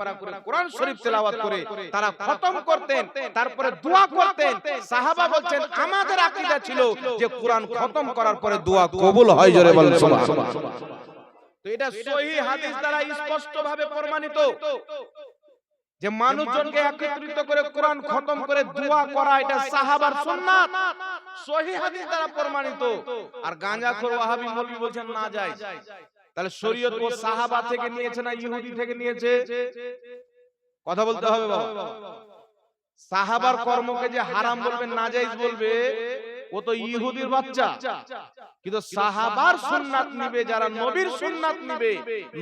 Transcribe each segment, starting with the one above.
পারা করে কোরআন শরীফ তেলাওয়াত করে তারা খতম করতেন তারপরে দোয়া করতেন। সাহাবা বলছেন আমাদের আকীদা ছিল যে কোরআন খতম করার পরে দোয়া কবুল হয় জোরে বলেন সুবহানাল্লাহ। তো এটা সহি হাদিস দ্বারা স্পষ্ট ভাবে প্রমাণিত যে মানুষজনকে একত্রিত করে কোরআন খতম করে দোয়া করা এটা সাহাবার সুন্নাত। সহি হাদিস দ্বারা প্রমাণিত। আর ওয়াহাবি মৌলভী বলছেন না যায় তাহলে শরীয়ত ও সাহাবা থেকে নিয়েছে না ইহুদি থেকে নিয়েছে? কথা বলতে হবে বাবা। সাহাবার কর্মকে যে হারাম বলবে নাজাইজ বলবে ও তো ইহুদির বাচ্চা। কিন্তু সাহাবার সুন্নাত নিবে যারা নবীর সুন্নাত নিবে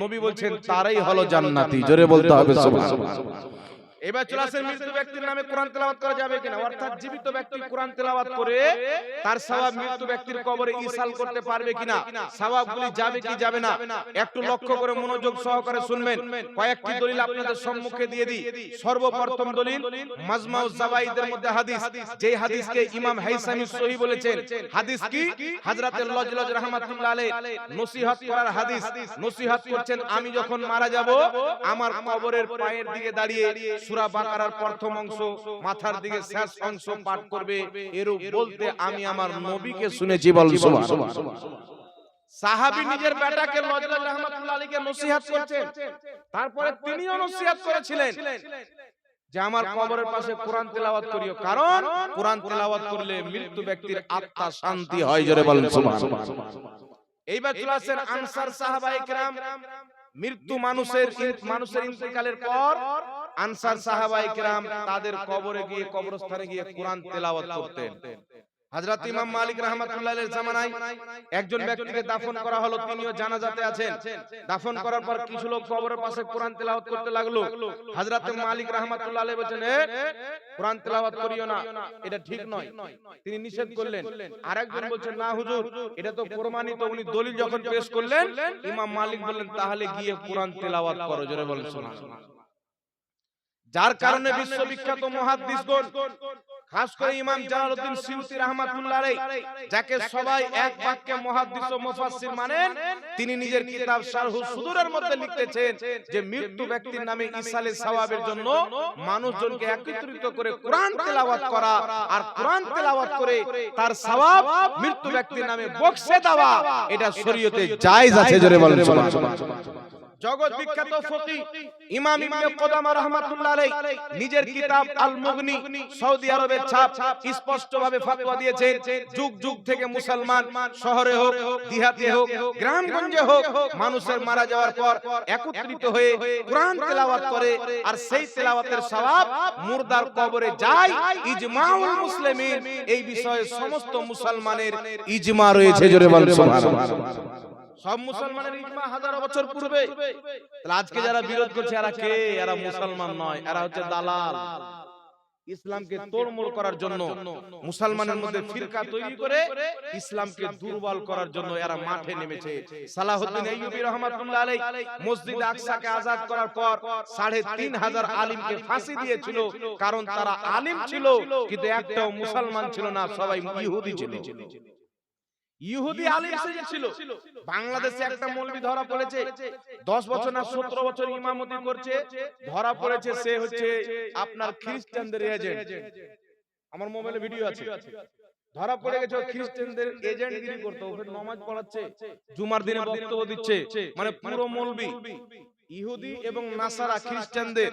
নবী বলছেন তারাই হলো জান্নাতি। জোরে বলতে হবে সুবহানাল্লাহ। এবার চলে আসেন মৃত্যু ব্যক্তির নামে কোরআন তেলাওয়াত করা যাবে কিনা? অর্থাৎ জীবিত ব্যক্তি কোরআন তেলাওয়াত করে তার সওয়াব মৃত্যু ব্যক্তির কবরে ইসাল করতে পারবে কিনা? সওয়াবগুলি যাবে কি যাবে না? একটু লক্ষ্য করে মনোযোগ সহকারে শুনবেন। কয়েকটি দলিল আপনাদের সম্মুখে দিয়ে দিই। সর্বপ্রথম দলিল মাজমাউজ জাওয়াইদের মধ্যে হাদিস। যেই হাদিসকে ইমাম হাইসামি সহি বলেছেন হাদিস কি হযরতে লজলজ রাহমাতুল্লাহ আলাইহি নসিহত করার হাদিস নসিহত করছেন আমি যখন মারা যাব আমার কবরের পায়ের দিকে দাঁড়িয়ে সূরা বাকারার প্রথম অংশ মাথার দিকে শেষ অংশ পাঠ করবে, এরূপ বলতে আমি আমার নবীকে শুনেছি, বল সাহাবী নিজের বেটাকে রাহমাতুল্লাহ আলাইহিকে নসিহত তারপরে তিনিও নসিহত করেছিলেন যে আমার কবরের পাশে কোরআন তেলাওয়াত করিও, কারণ কোরআন তেলাওয়াত করলে মৃত্যু ব্যক্তির আত্মা শান্তি হয়, জোরে বলেন সুবহানাল্লাহ এইবার চলে আসেন আনসার সাহাবায়ে কেরাম মৃত্যু মানুষের মানুষের ইন্তেকালের পর আনসার সাহাবায়ে কেরাম তাদের কবরে গিয়ে কবরস্থানে গিয়ে কোরআন তেলাওয়াত করতেন। হযরত ইমাম মালিক জামানায় একজন ব্যক্তিকে দাফন করা হলো তিনিও জানাজাতে আছেন দাফন করার পর কিছু লোক কবরের পাশে কোরআন তেলাওয়াত করতে লাগল। হযরত মালিক রাহমাতুল্লাহ আলাইহি বলেন কোরআন তেলাওয়াত করিও না। এটা ঠিক নয়। তিনি নিষেধ করলেন। আরেকজন বলছেন না হুজুর এটা তো প্রমাণিত উনি দলিল যখন পেশ করলেন ইমাম মালিক বললেন তাহলে গিয়ে কোরআন তেলাওয়াত করো জোরে বলেন সুবহানাল্লাহ যার কারণে বিশ্ববিখ্যাত মুহাদ্দিসগণ খাস করে ইমাম জালালউদ্দিন সিউতি রাহমাতুল্লাহ আলাইহি যাকে সবাই এক বাক্যে মুহাদ্দিস ও মুফাসসির মানেন তিনি নিজের কিতাব শারহু সুদুরের মধ্যে লিখতেছেন যে মৃত্যু ব্যক্তির নামে ইসালে সওয়াবের জন্য মানুষজনকে একত্রিত করে কোরআন তেলাওয়াত করা আর কোরআন তেলাওয়াত করে তার সওয়াব মৃত্যু ব্যক্তির নামে বক্সে দেওয়া এটা শরীয়তে জায়েজ আছে জোরে বলেন সুবহানাল্লাহ জগৎ বিখ্যাত ফকি ইমাম ইবনে কুদামা রাহমাতুল্লাহ আলাইহি নিজের কিতাব আল মুগনি সৌদি আরবের ছাপ স্পষ্ট ভাবে ফতোয়া দিয়েছেন যুগ যুগ থেকে মুসলমান শহরে হোক দিহাতে হোক গ্রামগঞ্জে হোক মানুষের মারা যাওয়ার পর একত্রিত হয়ে কোরআন তেলাওয়াত করে আর সেই তেলাওয়াতের সওয়াব মুর্দার কবরে যায় ইজমাউল মুসলিমিন। এই বিষয়ে সমস্ত মুসলমানের ইজমা রয়েছে জোরে বলেন। সুবহানাল্লাহ। সব মুসলমানের ইজমা হাজার বছর পূর্বে। তাহলে আজকে যারা বিরোধ করছে এরা কে? এরা মুসলমান নয় এরা হচ্ছে দালাল। ইসলামকে তোড়মোড় করার জন্য মুসলমানের মধ্যে ফিরকা তৈরি করে ইসলামকে দুর্বল করার জন্য এরা মাঠে নেমেছে। সালাহুদ্দিন আইয়ুবী রহমাতুল্লাহ আলাইহি মসজিদ আকসাকে আজাদ করার পর সাড়ে তিন হাজার আলিমকে ফাঁসি দিয়েছিল। কারণ তারা আলিম ছিল কিন্তু একটাও মুসলমান ছিল না সবাই ইহুদি ছিল ইহুদি আলিম ছিল। বাংলাদেশে একটা মৌলবি ধরা পড়েছে। দশ বছর না সতেরো বছর ইমামতি করছে। ধরা পড়েছে সে হচ্ছে আপনার খ্রিস্টানদের এজেন্ট আমার মোবাইলে ভিডিও আছে। ধরা পড়ে গেছে খ্রিস্টানদের এজেন্টগিরি করতে। ওকে নমাজ পড়াচ্ছে। জুমার দিনে বক্তব্য দিচ্ছে। মানে পুরো মৌলবি। ইহুদি এবং নাসারা খ্রিস্টানদের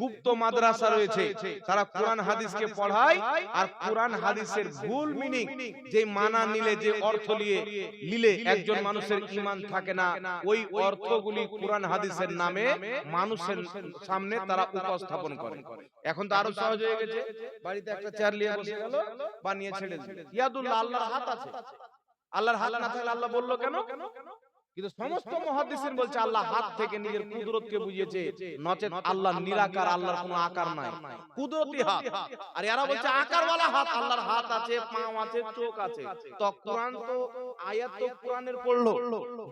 গুপ্ত মাদ্রাসা রয়েছে। তারা কোরআন হাদিসকে পড়ায় আর কোরআন হাদিসের ভুল মিনিং যে মানা নিলে যে অর্থ নিয়ে নিলে একজন মানুষের ঈমান থাকে না। ওই অর্থগুলি কোরআন হাদিসের নামে মানুষের সামনে তারা উপস্থাপন করে। এখন তো আরও সহজ হয়ে গেছে। বাড়িতে একটা চেয়ার নিয়ে বসে গেল বানিয়ে ছেড়ে দিল। ইয়াদুল্লাহ আল্লাহর হাত আছে। আল্লাহর হাত না থাকলে আল্লাহ বলল কেন? কিন্তু সমস্ত মহাদিসিন বলছে আল্লাহ হাত থেকে নিজের কুদরতকে বুঝিয়েছে। নচেত আল্লাহ নিরাকার আল্লাহর কোনো আকার নাই। কুদরতি হাত। আর এরা বলছে আকারওয়ালা হাত আল্লাহর হাত। আছে পাও আছে চোখ আছে। তো কোরআন তো আয়াত তো কোরআনের পড়ল।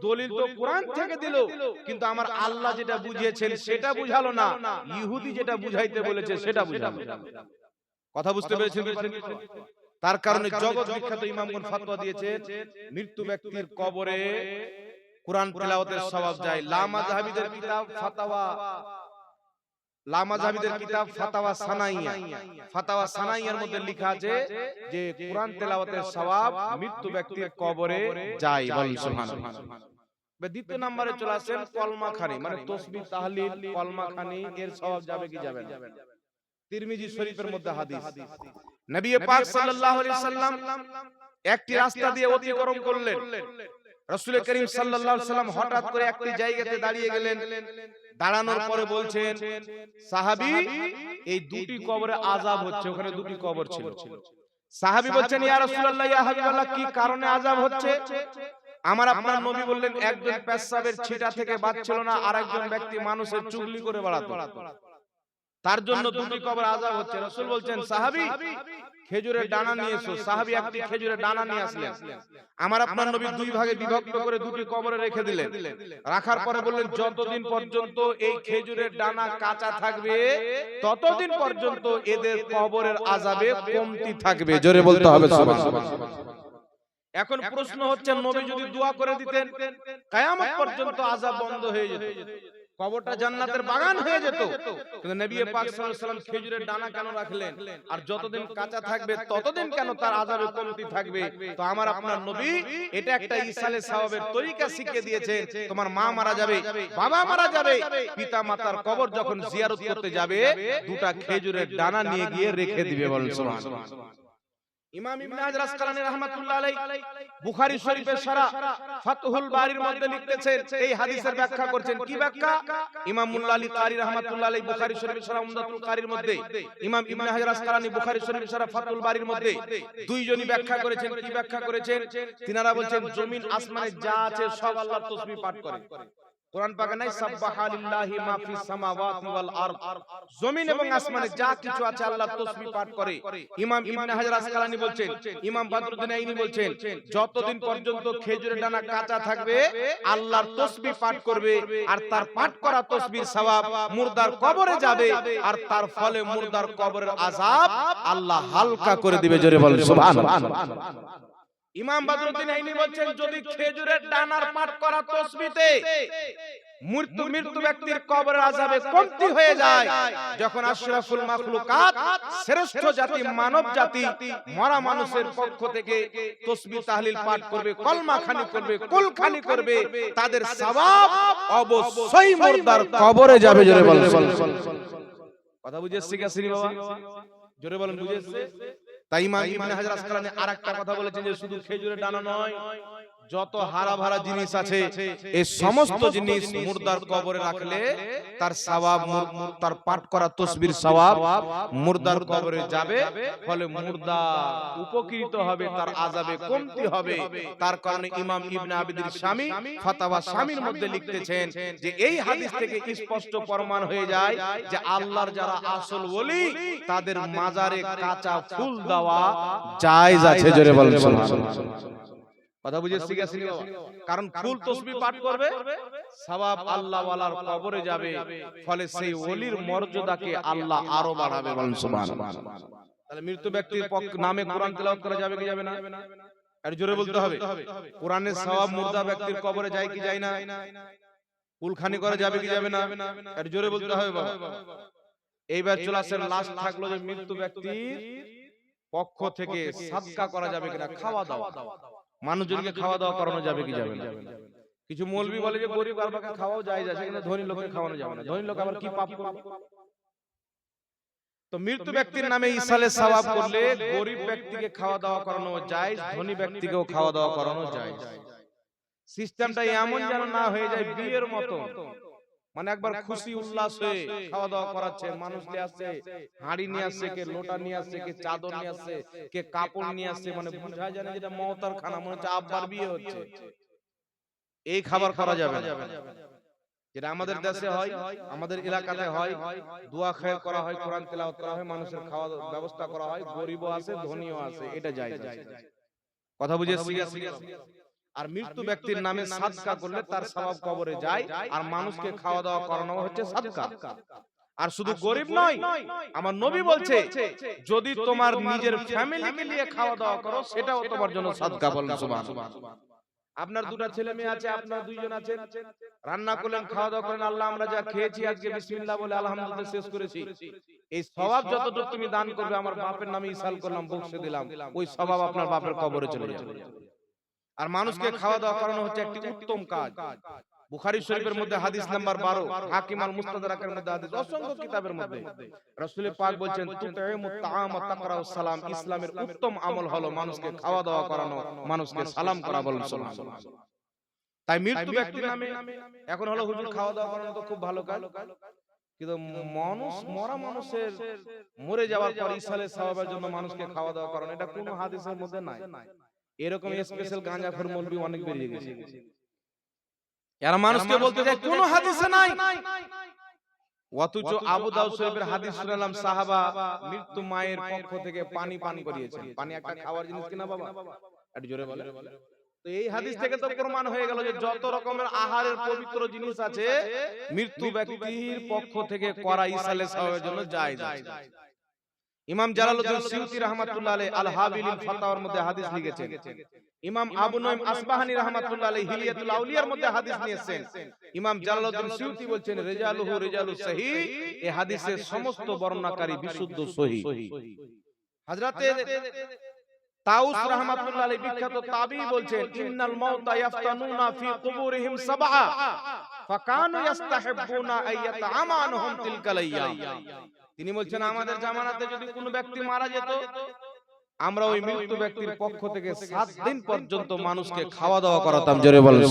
দলিল তো কোরআন থেকে দিল। কিন্তু আমার আল্লাহ যেটা বুঝিয়েছেন সেটা বুঝালো না। ইহুদি যেটা বুঝাইতে বলেছে সেটা বুঝালো। কথা বুঝতে পেরেছেন? তার কারণে জগৎ বিখ্যাত ইমামগণ ফতোয়া দিয়েছে মৃত্যু ব্যক্তির কবরে কোরআন তেলাওয়াতের সওয়াব যায়। লা মাযহাবিদের কিতাব ফাতাওয়া। লামাজাবিদের কিতাব ফাতাওয়া সানাইয়া। ফাতাওয়া সানাইয়ার মধ্যে লেখা আছে যে কোরআন তেলাওয়াতের সওয়াব মৃত্যু ব্যক্তির কবরে যায় বল সুবহানাল্লাহ। দ্বিতীয় নম্বরে চলে আসেন কলমা খানি মানে তসবিহ তাহলিল কলমা খানি এর সওয়াব যাবে কি যাবে না? তিরমিজি শরীফের মধ্যে হাদিস। নবী পাক সাল্লাল্লাহু আলাইহি সাল্লাম একটি রাস্তা দিয়ে অতিক্রম করলেন। রাসূল করিম সাল্লাল্লাহু সাল্লাম হঠাৎ করে একটি জায়গাতে দাঁড়িয়ে গেলেন। দাঁড়ানোর পরে বলছেন সাহাবী এই দুটি কবরে আযাব হচ্ছে ওখানে দুটি কবর ছিল। সাহাবী বলছেন ইয়া রাসূলুল্লাহ ইয়া হাবিবাল্লাহ কি কারণে আযাব হচ্ছে? আমার আপনার নবী বললেন একজন পেশাবের ছিটা থেকে বাঁচছিল না আরেকজন ব্যক্তি মানুষের চুগলি করে বেড়াতো। তার জন্য দুটি কবর আযাব হচ্ছে। রাসূল বলছেন সাহাবী খেজুরের ডানা নিয়ে এসো। সাহাবী একটি খেজুরের ডানা নিয়ে আসলেন। আমার আপনার নবী দুই ভাগে বিভক্ত করে দুটি কবরে রেখে দিলেন। রাখার পরে বললেন যতদিন পর্যন্ত এই খেজুরের ডানা কাঁচা থাকবে ততদিন পর্যন্ত এদের কবরের আযাবে কমতি থাকবে। জোরে বলতে হবে সুবহানাল্লাহ। এখন প্রশ্ন হচ্ছে নবী যদি দোয়া করে দিতেন কিয়ামত পর্যন্ত আযাব বন্ধ হয়ে যেত। কবরটা জান্নাতের বাগান হয়ে যেত। কিন্তু নবী পাক সাল্লাল্লাহু আলাইহি সাল্লাম খেজুরের দানা কেন রাখলেন? আর যতদিন কাঁচা থাকবে ততদিন কেন তার আযাবে কমতি থাকবে। তো আমার আপনার নবী এটা একটা ইসালে সাওয়াবের তরিকা শিখিয়ে দিয়েছেন তোমার মা মারা যাবে বাবা মারা যাবে পিতা মাতার কবর যখন জিয়ারত করতে যাবে দুটা খেজুরের দানা নিয়ে গিয়ে রেখে দিবে বলেন সুবহানাল্লাহ। ইমাম ইবনে হাজার আসকালানী রাহমাতুল্লাহ আলাইহি বুখারী শরীফের সারা ফাতহুল বারির মধ্যে লিখতেছেন এই হাদিসের ব্যাখ্যা করছেন কি ব্যাখ্যা? ইমাম মুল্লা আলী কারি রাহমাতুল্লাহ আলাইহি বুখারী শরীফের সারা উমদাতুল কারির মধ্যে। ইমাম ইবনে হাজার আসকালানী বুখারী শরীফের সারা ফাতহুল বারির মধ্যে। দুইজনই ব্যাখ্যা করেছেন কি ব্যাখ্যা করেছেন? তিনারা বলছেন জমিন আসমানে যা আছে সব আল্লাহর তাসবিহ পাঠ করে। কোরআন পাকে নাই সাব্বাহা লিল্লাহি মা ফিস সামাওয়াতি ওয়াল আরদ। জমিন এবং আসমানে যা কিছু আছে আল্লাহর তাসবিহ পাঠ করে। ইমাম ইবনে হাজার আসকালানী বলছেন ইমাম বদরুদ্দিন আইনি বলছেন যতদিন পর্যন্ত খেজুরের ডানা কাঁচা থাকবে আল্লাহর তাসবিহ পাঠ করবে আর তার পাঠ করা তাসবির সওয়াব মুর্দার কবরে যাবে আর তার ফলে মুর্দার কবরের আযাব আল্লাহ হালকা করে দিবে জোরে বলেন সুবহানাল্লাহ। ইমাম বদরুদ্দিন আইনি বলছেন যদি খেজুরের ডানার পাঠ করা তসবিতে মৃত্যু মৃত্যু ব্যক্তির কবরের আযাবে কমতি হয়ে যায়। যখন আশরাফুল মাখলুকাত শ্রেষ্ঠ জাতি মানব জাতি মরা মানুষের পক্ষ থেকে তসবিহ তাহলিল পাঠ করবে কলমা খানি করবে কুলখানি করবে তাদের সওয়াব অবশ্যই মুর্দার কবরে যাবে জোরে বলেন। কথা বুঝেছি কি শ্রী বাবা? জোরে বলেন বুঝেছে তাই ইমাম ইবনে হাজার আসকালানি আরেকটা কথা বলেছেন যে শুধু খেজুরের ডানা নয় যত হারা ভারা জিনিস আছে এই সমস্ত জিনিস মুর্দার কবরে রাখলে তার সওয়াব তার পাঠ করা তসবির সওয়াব মুর্দার কবরে যাবে ফলে মুর্দা উপকৃত হবে তার আযাবে কমতি হবে। তার কারণে ইমাম ইবনে আবিদির স্বামী ফাতাওয়া স্বামীর মধ্যে লিখতেছেন যে এই হাদিস থেকে স্পষ্ট প্রমাণ হয়ে যায় যে আল্লাহর যারা আসল ওলি তাদের মাজারে কাঁচা ফুল দেওয়া জায়েজ আছে জোরে বলেন। সুবহানাল্লাহ কথা বুঝে শিখেছি কারণ ফুল তসবি পাঠ করবে সওয়াব আল্লাহ ওয়ালার কবরে যাবে। ফলে সেই ওলির মর্যাদাকে আল্লাহ আরও বাড়াবে বলেন সুবহানাল্লাহ। তাহলে মৃত্যু ব্যক্তির নামে কোরআন তেলাওয়াত করা যাবে কি যাবে না? আর জোরে বলতে হবে কোরআনের সওয়াব মুর্দা ব্যক্তির কবরে যায় কি যায় না? কুলখানি করা যাবে কি যাবে না? আর জোরে বলতে হবে বাবা। এইবার চলে আসেন লাস্ট থাকল যে মৃত্যু ব্যক্তির পক্ষ থেকে সাদকা করা যাবে কিনা? খাওয়া দাওয়া মানুষজনকে খাওয়া দাওয়া করানো যাবে কি যাবে না? কিছু মৌলবি বলে যে গরিব আর বাকি খাওয়াও যায় যাচ্ছে কিন্তু ধনী লোককে খাওয়ানো যাবে না। ধনী লোক আবার কি পাপ করবে? তো মৃত্যু ব্যক্তির নামে ইসালে সওয়াব করলে গরিব ব্যক্তিকে খাওয়া দাওয়া করানো যায় ধনী ব্যক্তিকেও খাওয়া দাওয়া করানো যায়। সিস্টেমটা এমন যেন না হয়ে যায় বিয়ের মতো মানে একবার খুশি উল্লাস হয়ে খাওয়া দাওয়া করাচ্ছে মানুষ নিয়ে আসছে হাঁড়ি নিয়ে আসছে কে লোটা নিয়ে আসছে কে চাদর নিয়ে আসছে কে কাপড় নিয়ে আসছে মানে বুঝা যায় না যেটা মমতার খানা মনে হচ্ছে আব্বার বিয়ে হচ্ছে। এই খাবার করা যাবে না। যেটা আমাদের দেশে হয় আমাদের এলাকাতে হয় দোয়া খায় করা হয় কোরআন তেলাওয়াত করা হয় মানুষের খাওয়া ব্যবস্থা করা হয় গরিবও আছে ধনীও আছে এটা যায় কথা বুঝেছি আর মৃত্যু ব্যক্তির নামে সাদকা করলে তার সওয়াব কবরে যায় আর মানুষকে খাওয়া দাওয়া করানো হচ্ছে সাদকা আর শুধু গরিব নয় আমার নবী বলছে যদি তোমার নিজের ফ্যামিলিকে নিয়ে খাওয়া দাওয়া করো সেটাও তোমার জন্য সাদকা বলেন সুবহানাল্লাহ। আপনার দুটো ছেলে মেয়ে আছে আপনার দুইজন আছেন। রান্না করলেন খাওয়া দাওয়া করেন আল্লাহ আমরা যা খেয়েছি আজকে বিসমিল্লাহ বলে আলহামদুলিল্লাহ শেষ করেছি। এই স্বভাব যতটুকু তুমি দান করবে আমার বাপের নামে ইসাল করলাম বকশে দিলাম ওই স্বভাব আপনার বাপের কবরে চলে যাবে আর মানুষকে খাওয়া দাওয়া করানো হচ্ছে একটি উত্তম কাজ। বুখারী শরীফের মধ্যে হাদিস নাম্বার 12 হাকিম আল মুস্তাদরাকের মধ্যে হাদিস অসংখ্য কিতাবের মধ্যে। রাসূল পাক বলছেন তুতাইমু তাআম তাকরাউ সালাম ইসলামের উত্তম আমল হলো মানুষকে খাওয়া দাওয়া করানো মানুষকে সালাম করা বলেন সুবহানাল্লাহ তাই মৃত্যু ব্যক্তির নামে এখন হলো হুজুর খাওয়া দাওয়া করানো তো খুব ভালো কাজ। কিন্তু মানুষ মরা মানুষের মরে যাওয়ার পর ইসালের সওয়াবের জন্য মানুষকে খাওয়া দাওয়া করানো এটা কোনো হাদিসের মধ্যে নাই এরকম স্পেশাল গাঁজা গাঁজাখোর মৌলবি অনেক বেরিয়ে গেছে। এরা মানুষকে বলতে চায় কোন হাদিসে নাই। অথচ আবু দাউদ শরীফের হাদিস শুনলাম সাহাবা মৃত্যু মায়ের পক্ষ থেকে পানি পান করিয়েছেন। পানি একটা খাওয়ার জিনিস কিনা বাবা? একটু জোরে বলে তো এই হাদিস থেকে তো প্রমাণ হয়ে গেল যে যত রকমের আহারের পবিত্র জিনিস আছে মৃত্যু ব্যক্তির পক্ষ থেকে করা ইসালে সওয়াবের জন্য জায়েজ আছে। ইমাম জালালউদ্দিন সিউতি রাহমাতুল্লাহ আলাইহি আল হাবিলিল ফাতাওয়ার মধ্যে হাদিস লিখেছেন। ইমাম আবু নঈম আসবাহানি রাহমাতুল্লাহ আলাইহি হিলিয়াতুল আউলিয়ার মধ্যে হাদিস নিয়েছেন। ইমাম জালালউদ্দিন সিউতি বলছেন রিজালুহু রিজালুস সহিহ এই হাদিসের সমস্ত বর্ণনাকারী বিশুদ্ধ সহিহ। হযরতে তাউস রাহমাতুল্লাহ আলাইহি বিখ্যাত তাবী বলছেন ইন্নাল মাউতা ইয়াফতানুনা ফি কুবুরিহিম সাবআ ফাকানু তিলকাল আইয়াম। তিনি বলছেন আমাদের জামানাতে যদি কোনো ব্যক্তি মারা যেত আমরা ওই মৃত্যু ব্যক্তির পক্ষ থেকে সাত দিন পর্যন্ত মানুষকে খাওয়া দাওয়া করাতাম জোরে বলেন।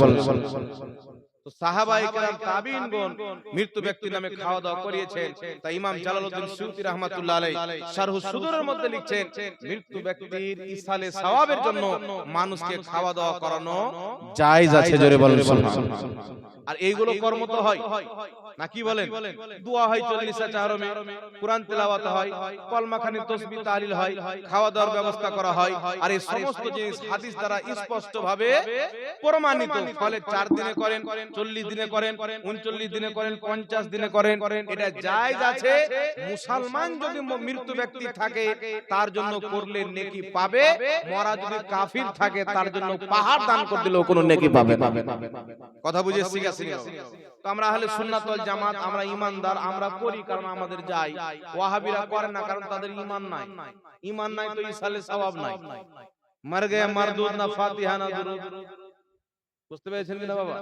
মৃত্যু ব্যক্তির নামে খাওয়া দাওয়া করিয়েছেন। তাই ইমাম জালালউদ্দিন সুয়ুতি রাহমাতুল্লাহ আলাইহি শারহু সুদুরের মধ্যে লিখছেন মৃত্যু ব্যক্তির ইসালে সওয়াবের জন্য মানুষকে খাওয়া দাওয়া করানো জায়েজ আছে জোরে বলেন। সুবহানাল্লাহ আর এইগুলো কর্ম তো হয়। না কি বলেন? দোয়া হয় চল্লিশা চাহরমে কোরআন তেলাওয়াত হয় কলমাখানি তসবিহ তাহলিল হয় খাওয়া দাওয়ার ব্যবস্থা করা হয়। আর এই সমস্ত জিনিস হাদিস দ্বারা স্পষ্ট ভাবে প্রমাণিত। ফলে চার দিনে করেন চল্লিশ দিনে করেন উনচল্লিশ দিনে করেন পঞ্চাশ দিনে করেন। এটা জায়েজ আছে মুসলমান যদি মৃত্যু ব্যক্তি থাকে তার জন্য করলে নেকি পাবে মরা যদি কাফির থাকে তার জন্য পাহাড় দান করে দিলেও কোনো নেকি পাবে না কথা বুঝে শিখা শিখা তো আমরা আহলে সুন্নাত ওয়াল জামাত আমরা ইমানদার আমরা করি কারণ আমাদের যাই ওয়াহাবিরা করে না কারণ তাদের ঈমান নাই। ঈমান নাই। তো ইসালে সওয়াব নাই। মর গয়া মারদুদ না ফাতিহা না দুরুদ। বুঝতে পেরেছেন কিনা বাবা?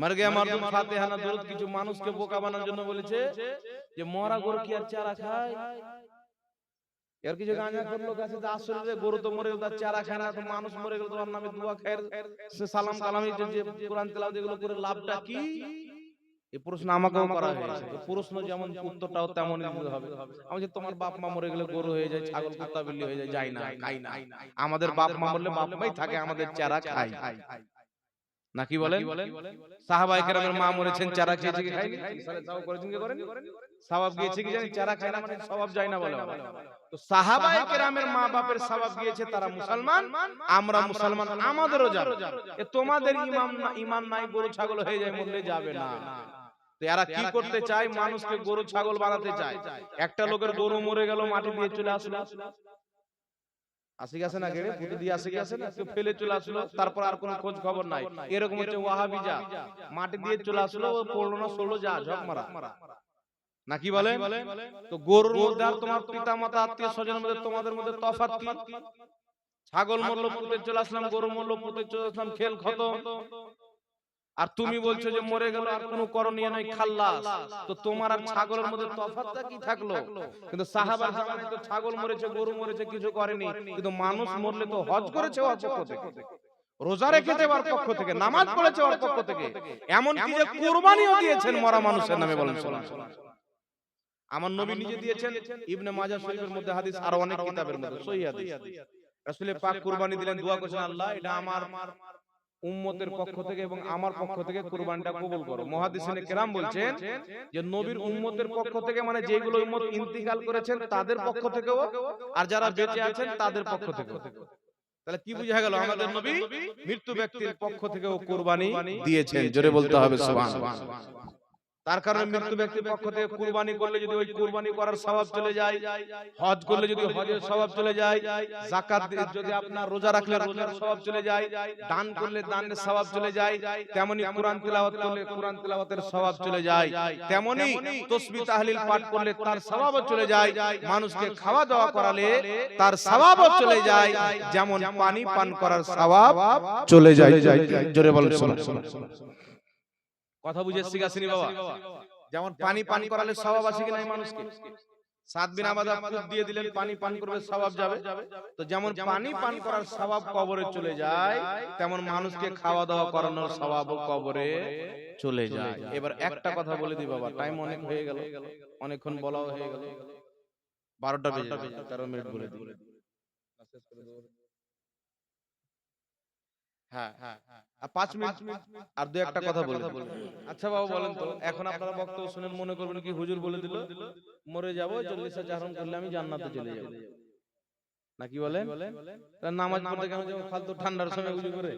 মর গয়া মারদুদ ফাতিহা না দুরুদ কিছু মানুষকে বোকা বানানোর জন্য বলেছে যে মরা গরু কি আর চারা খায়? এর কিছু গাঁজা করল কাছে যে আসলে গরু তো মরে গেল তার চারা খায় না তো মানুষ মরে গেল তোমার নামে দোয়া খায় সে সালাম কালামি যে কোরআন তেলাওয়াত এগুলো করে লাভটা কি? এই প্রশ্ন আমাকেও করা হয়েছে। প্রশ্ন যেমন উত্তরটাও তেমনই দিতে হবে। আমি যে তোমার বাপ মা মরে গেলে গরু হয়ে যায় ছাগল কুত্তা বিল্লি হয়ে যায় যাই না খাই না। আমাদের বাপ মা মরলে বাপ মাই থাকে আমাদের চারা খাই। নাকি বলেন? সাহাবায়ে কেরামের মা মরেছেন চারা খেয়েছে কি সাওয়াব করেছেন কি করেন? গিয়েছে কি জানি? চারা খায় না মানে যায় না বলে তো সাহাবায়ে কেরামের মা বাপের গিয়েছে তারা মুসলমান। আমরা মুসলমান আমাদেরও যাবে। এ তোমাদের ইমাম না ইমান নাই গরু ছাগল হয়ে যায় মরলে যাবে না। এরা কি করতে চায়? মানুষকে গরু ছাগল বানাতে চায়। একটা লোকের গরু মরে গেল মাটি দিয়ে চলে আসলো। আসি গেছে না গেড়ে? পুঁতে দিয়ে আসে গেছে না? কেউ ফেলে চলে আসলো তারপর আর কোনো খোঁজ খবর নাই। এরকম হচ্ছে ওয়াহাবি যা। মাটি দিয়ে চলে আসলো ও পড়ল না সরলো যা ঝক মারা নাকি বলে তো গরুর মধ্যে আর তোমার পিতা মাতা আত্মীয় স্বজনের মধ্যে তোমাদের মধ্যে তফাৎ কি? ছাগল মরলো পুঁতে চলে আসলাম গরু মরলো পুঁতে চলে আসলাম খেল খতম। আর তুমি বলছো যে মরে গেল আর কোনো করণীয় নাই খাল্লাস। তো তোমার আর ছাগলের মধ্যে তফাৎটা কি থাকল? কিন্তু সাহাবার জামানায় তো ছাগল মরেছে গরু মরেছে কিছু করেনি। কিন্তু মানুষ মরলে তো হজ করেছে ওর পক্ষ থেকে। রোজা রেখেছে ওর পক্ষ থেকে নামাজ পড়েছে ওর পক্ষ থেকে। এমন কি যে কুরবানিও দিয়েছেন মরা মানুষের নামে বলেন সুবহানাল্লাহ। আমার নবী নিজে দিয়েছেন ইবনে মাজাহ শরীফের মধ্যে হাদিস আর অনেক কিতাবের মধ্যে। সহিহ হাদিস। রাসূল পাক কুরবানি দিলেন দোয়া করেছেন আল্লাহ এটা আমার উম্মতের পক্ষ থেকে এবং আমার পক্ষ থেকে কুরবানিটা কবুল করো। মুহাদ্দিসিনে কেরাম বলছেন যে নবীর উম্মতের পক্ষ থেকে মানে যেগুলো উম্মত ইন্তিকাল করেছেন তাদের পক্ষ থেকেও আর যারা বেঁচে আছেন তাদের পক্ষ থেকেও তাহলে কি বুঝা গেল আমাদের নবী? মৃত্যু ব্যক্তির পক্ষ থেকেও কুরবানি। দিয়েছেন জোরে বলতে হবে সুবহানাল্লাহ তার কারণে মৃত্যু ব্যক্তির পক্ষ থেকে কুরবানি করলে যদি ওই কুরবানি করার স্বভাব চলে যায় হজ করলে যদি হজের স্বভাব চলে যায় জাকাত যদি আপনার রোজা রাখলে রোজার স্বভাব চলে যায় দান করলে দানের স্বভাব চলে যায় তেমনি কোরআন তিলাওয়াত করলে কোরআন তিলাওয়াতের স্বভাব চলে যায় তেমনি তসবিহ তাহলিল পাঠ করলে তার স্বভাবও চলে যায় মানুষকে খাওয়া দাওয়া করালে তার স্বভাবও চলে যায় যেমন পানি পান করার স্বভাব চলে যায় জোরে বলেন কথা বুঝে শিখাসিনি বাবা। যেমন পানি পান করালে স্বভাব আছে কি নাই মানুষকে? সাত দিন আবাদ ফুট দিয়ে দিলেন পানি পান করবে স্বভাব যাবে? তো যেমন পানি পান করার স্বভাব কবরে চলে যায় তেমন মানুষকে খাওয়া দাওয়া করানোর স্বভাব কবরে চলে যায়। এবার একটা কথা বলে দিই বাবা টাইম অনেক হয়ে গেল। অনেকক্ষণ বলাও হয়ে গেল। বারোটা বেজে তেরো মিনিট বলে দিই। হ্যাঁ হ্যাঁ আর পাঁচ মিনিট আর দু একটা কথা বলে আচ্ছা বাবা বলেন তো এখন আপনারা বক্তব্য শুনেন মনে করবেন কি হুজুর বলে দিল? মরে যাব চল্লিশে চারণ করলে আমি জান্নাতে চলে যাব। নাকি বলেন? তা নামাজ পড়তে কেমন যাব ফালতু ঠান্ডার সময় উজু করে।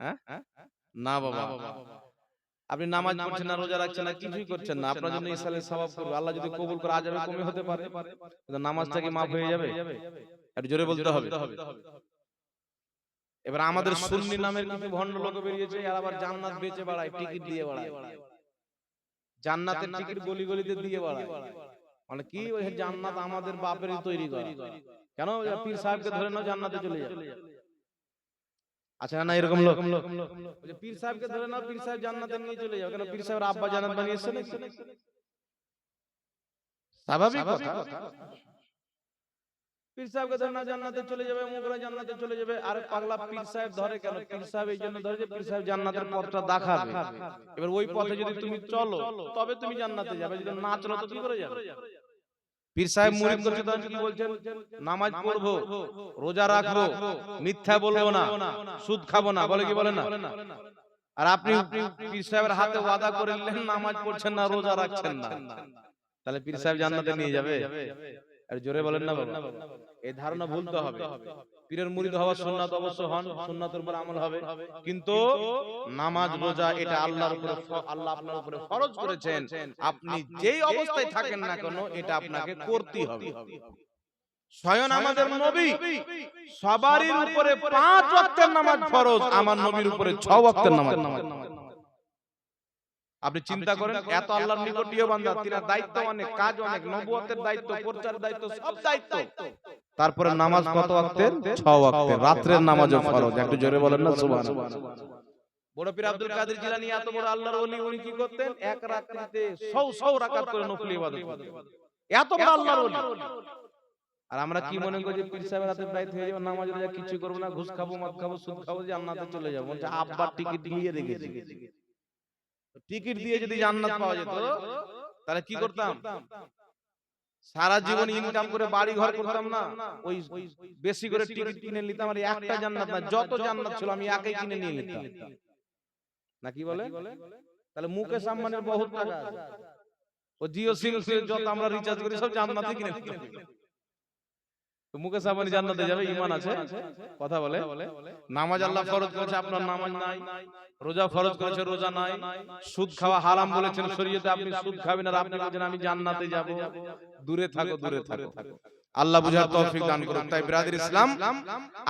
হ্যাঁ? না বাবা। আপনি নামাজ পড়ছেন না রোজা রাখছেন না কিছুই করছেন না। আপনার জন্য ইসালের স্বভাব করবে আল্লাহ যদি কবুল করে আজাবে কমে হতে পারে নামাজটা কি মাফ হয়ে যাবে। একটু জোরে বলতে হবে। এবার আমাদের সুন্নি নামের কিছু ভণ্ড লোক বেরিয়েছে আর আবার জান্নাত বেচে বেড়ায় টিকিট দিয়ে বেড়ায়। জান্নাতের টিকিট গলি গলিতে দিয়ে বেড়ায়। মানে কি ওই জান্নাত আমাদের বাপেরই তৈরি করে। কেন? পীর সাহেবকে ধরে নাও জান্নাতে চলে যায় আচ্ছা না এরকম লোক। পীর সাহেবকে ধরে নাও পীর সাহেব জান্নাতে নিয়ে চলে যাবে কেন? পীর সাহেবের আব্বা জান্নাত বানিয়েছে স্বাভাবিক কথা। পীর সাহেবকে ধরে না জান্নাতে চলে যাবে জান্নাতে চলে যাবে। পাগলা পীর সাহেব ধরে কেন? পীর সাহেব এই জন্য ধরে যে পীর সাহেব জান্নাতের পথটা দেখাবে। এবার ওই পথে যদি তুমি চলো, তবে তুমি জান্নাতে যাবে। যদি না চলো, তো কি করে যাবে? পীর সাহেব মুরিদ কি বলছেন, নামাজ পড়ব, রোজা রাখব, মিথ্যা বলব না, সুদ খাব না। বলে কি বলে না? আর আপনি পীর সাহেবের হাতে ওয়াদা করে নামাজ পড়ছেন না, রোজা রাখছেন না। তাহলে পীর সাহেব জান্নাতে নিয়ে যাবে? আর জোরে বলেন না বাবা। এই ধারণা ভুলতে হবে। পীরের মুরিদ হওয়া সুন্নাত অবশ্য হন সুন্নাতের উপর আমল হবে। কিন্তু নামাজ রোজা এটা আল্লাহর উপরে আল্লাহ আপনার উপরে ফরজ করেছেন। আপনি যেই অবস্থায় থাকেন না কেন এটা আপনাকে করতেই হবে। স্বয়ং আমাদের নবী সবারই উপরে পাঁচ ওয়াক্তের নামাজ ফরজ আমার নবীর উপরে ছ ওয়াক্তের নামাজ। আপনি চিন্তা করেন এত আল্লাহর নিকট প্রিয় বান্দা তিনার দায়িত্ব অনেক কাজ অনেক নবুয়তের দায়িত্ব প্রচার দায়িত্ব সব দায়িত্ব। তারপরে নামাজ কত ওয়াক্তের? ছ ওয়াক্তের। রাত্রের নামাজও ফরজ। একটু জোরে বলেন না সুবহানাল্লাহ। বড় পীর আব্দুল কাদের জিলানী এত বড় আল্লাহর ওলি উনি কি করতেন? এক রাত্রিতে সৌ সৌ রাকাত করে নফল ইবাদত এত বড় আল্লাহর ওলি। আর আমরা কি মনে করি যে পীর সাহেবের হাতে দায়িত্ব হয়ে যাবে নামাজ রোজা কিছু করব না ঘুষ খাব মদ খাব সুদ খাব জান্নাতে চলে যাব। আব্বার টিকিট দিয়ে রেখেছি। টিকিট দিয়ে যদি জান্নাত পাওয়া যেত তাহলে কি করতাম? সারা জীবন ইনকাম করে বাড়ি ঘর করতাম না। ওই বেশি করে টিকিট কিনে নিতাম আর একটা জান্নাত না যত জান্নাত ছিল আমি একাই কিনে নিয়ে নিতাম। না কি বলে? তাহলে মুকেশ আম্বানির বহুত টাকা ও জিও সিম সিম যত আমরা রিচার্জ করি সব জান্নাতে কিনে নিতাম। মুকেশ আম্বানি জান্নাতে যাবে ইমান আছে, কথা বলে। নামাজ আল্লাহ ফরজ করেছে, আপনার নামাজ নাই, রোজা ফরজ করেছে, রোজা নাই, সুদ খাওয়া হারাম বলেছেন, শরীয়তে আপনি সুদ খাবেন আর আপনি বলছেন, আমি জান্নাতে যাব। দূরে থাকো দূরে থাকো। আল্লাহ বুঝার তৌফিক দান করুন তাই ব্রাদার ইসলাম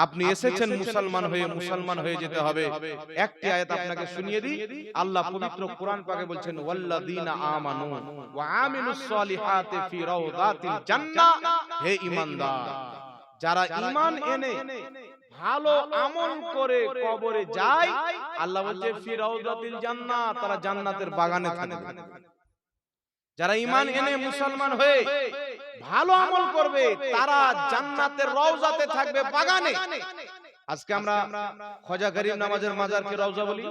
আপনি এসেছেন মুসলমান হয়ে মুসলমান হয়ে যেতে হবে। একটি আয়াত আপনাকে শুনিয়ে দিই। আল্লাহ পবিত্র কোরআন পাকে বলছেন ওয়াল্লাযীনা আমানু ওয়া আমিলুস সলিহাতি ফি রাওদাতিল জান্নাহ হে ঈমানদার যারা ঈমান এনে ভালো আমল করে কবরে যায় আল্লাহ বলছে ফি রাওদাতিল জান্নাহ তারা জান্নাতের বাগানে থাকবে। যারা ঈমান এনে মুসলমান হয়ে ভালো আমল করবে তারা জান্নাতের রওজাতে থাকবে বাগানে। আজকে আমরা খজা গরিব নামাজের মাজারকে রওজা বলি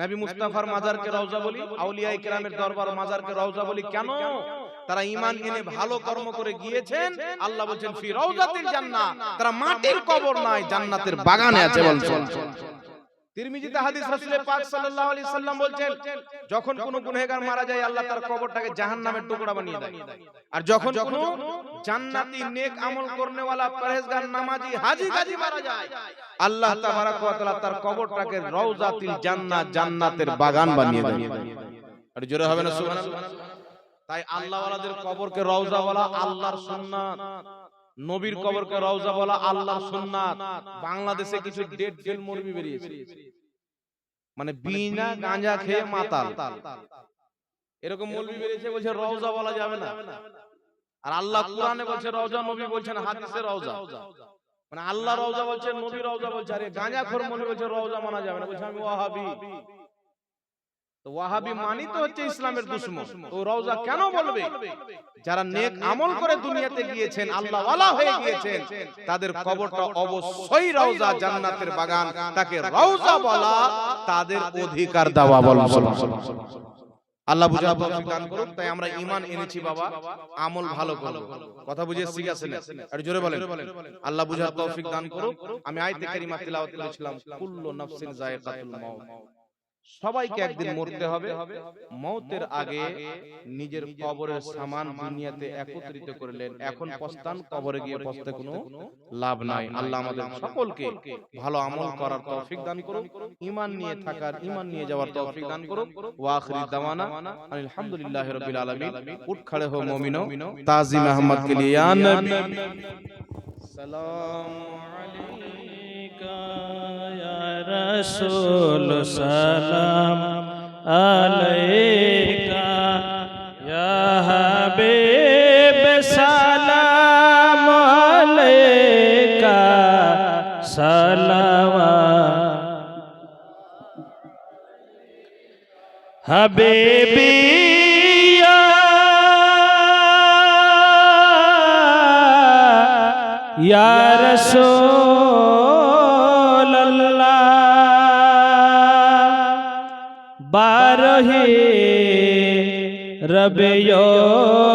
নবী মুস্তাফার মাজারকে রওজা বলি আউলিয়ায়ে কেরামের দরবার মাজারকে রওজা বলি কেন? তারা ঈমান এনে ভালো কর্ম করে গিয়েছেন আল্লাহ বলছেন ফি রওজাতিল জান্নাহ। তারা মাটির কবর নাই জান্নাতের বাগানে আছে বলছেন। তিরমিজিতে হাদিস রাসূলের পাক সাল্লাল্লাহু আলাইহি সাল্লাম বলছেন যখন কোনো গুনাহগার মারা যায় আল্লাহ তার কবরটাকে জাহান্নামের টুকরা বানিয়ে দেয়। আর যখন কোনো জান্নাতি নেক আমল করনে वाला পরহেজগার নামাজি হাজী গাজী মারা যায় আল্লাহ তাবারাক ওয়া তাআলা তার কবরটাকে রওজাতিল জান্নাত জান্নাতের বাগান বানিয়ে দেয়। আর জোরে হবে না সুবহানাল্লাহ। তাই আল্লাহ ওয়ালাদের কবরকে রওজা বলা আল্লাহর সুন্নাত। নবীর কবরকে রওজা বলা আল্লাহর সুন্নাত। বাংলাদেশে কিছু ডেড ফেল মরবি বেরিয়েছে। মানে বিনা গাঁজা খেয়ে মাতাল। এরকম মৌলবি বেরিয়েছে বলছে রওজা বলা যাবে না। আর আল্লাহ কোরআনে বলছে রওজা নবী বলছেন হাদিসে রওজা। মানে আল্লাহ রওজা বলছে নবী রওজা বলছে আরে গাঁজা খোর মনে বলছে রওজা মানা যাবে না। বলছে আমি ওয়াহাবি। ওয়াহাবি মানি তো হচ্ছে ইসলামের দুশমন। তো রওজা কেন বলবে? যারা নেক আমল করে দুনিয়াতে গিয়েছেন আল্লাহ ওয়ালা হয়ে গিয়েছেন তাদের কবরটা অবশ্যই রওজা জান্নাতের বাগান তাকে রওজা বলা তাদের অধিকার দেওয়া বলা। আল্লাহ বুঝা তৌফিক দান করুন তাই আমরা ঈমান এনেছি বাবা। আমল ভালো করব কথা বুঝে শিখাছেন? আর জোরে বলেন। আল্লাহ বুঝা তৌফিক দান করুন আমি আয়াতে কারিমা তিলাওয়াত করেছিলাম। কুল্লু নাফসিন যায়কাতুল মাউত। সবাইকে একদিন মরতে হবে। মৌতের আগে নিজের কবরের সামান দুনিয়াতে একত্রিত করলেন। এখন পস্তান কবরে গিয়ে পস্তে কোনো লাভ নাই। আল্লাহ আমাদের সকলকে ভালো আমল করার তৌফিক দান করুন ঈমান নিয়ে থাকার ঈমান নিয়ে যাওয়ার তৌফিক দান করুন ওয়া আখিরি দাওয়ানা। আলহামদুলিল্লাহি রাব্বিল আলামিন। উঠ খড়ে হো মুমিনো তাজিম আহমদ কে লিয়ে ইয়া নবী। সালাম আলাইকুম। রসুল সালাম আলাইকা ইয়া হাবিব সালাম আলাইকা সালাওয়াত হাবিবি ইয়া রাসূলুল্লাহ বারহি রবিউল আও